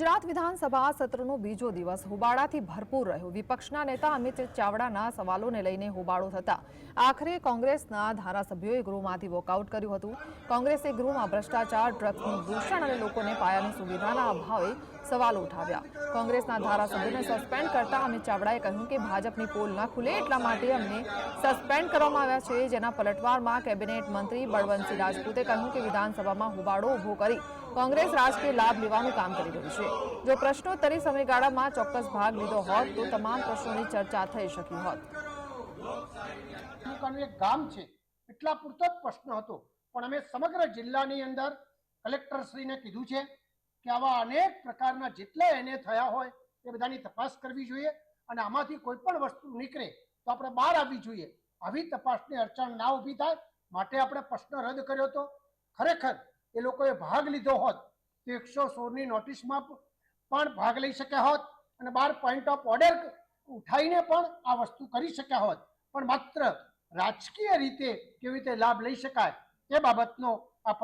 ગુજરાત વિધાનસભા સત્રનો બીજો દિવસ હોબાળાથી ભરપૂર રહ્યો. વિપક્ષના નેતા અમિત ચાવડાના સવાલોને લઈને હોબાળો થતા. આખરે કોંગ્રેસના ધારાસભ્યોએ ગૃહમાંથી વોકઆઉટ કર્યું હતું. કોંગ્રેસે ગૃહમાં ભ્રષ્ટાચાર ડ્રગ્સનું દૂષણ અને લોકોને પાયાની સુવિધાના અભાવે સવાલો ઉઠાવ્યા. કોંગ્રેસના ધારાસભ્યોને સસ્પેન્ડ કરતા અમિત ચાવડાએ કહ્યું કે ભાજપની પોલ ના ખુલે એટલા માટે અમને સસ્પેન્ડ કરવામાં આવ્યા છે. જેના પલટવારમાં કેબિનેટ મંત્રી બળવંતસિંહ રાજપૂતે કહ્યું કે વિધાનસભામાં હોબાળો ઊભો કરી કોંગ્રેસ રાજકીય લાભ લેવાનું કામ કરી રહ્યું છે. જો પ્રશ્નોત્તરી સમયગાળામાં ચોક્કસ ભાગ લીધો હોત તો તમામ પ્રશ્નોની ચર્ચા થઈ શકી હોત. ગામ છે. એટલા પૂરતો જ પ્રશ્ન હતો. પણ અમે સમગ્ર જિલ્લાની અંદર કલેક્ટરશ્રીને કીધું છે કે આવા અનેક પ્રકારના જેટલા એને થયા હોય, એ બધાની તપાસ કરવી જોઈએ અને આમાંથી કોઈ પણ વસ્તુ નીકળે તો આપણે બહાર આવવી જોઈએ. આવી તપાસની અડચણ ના ઊભી થાય. માટે આપણે પ્રશ્ન રદ કર્યો હતો ખરેખર એ લોકોએ ભાગ લીધો હોત તો એકસો સોળની નોટિસમાં પણ ભાગ લઈ શક્યા હોત અને બાર પોઈન્ટ ઓફ ઓર્ડર ઉઠાવીને પણ આ વસ્તુ કરી શક્યા હોત. પણ માત્ર રાજકીય રીતે કેવી રીતે લાભ લઈ શકાય એ બાબતનો આ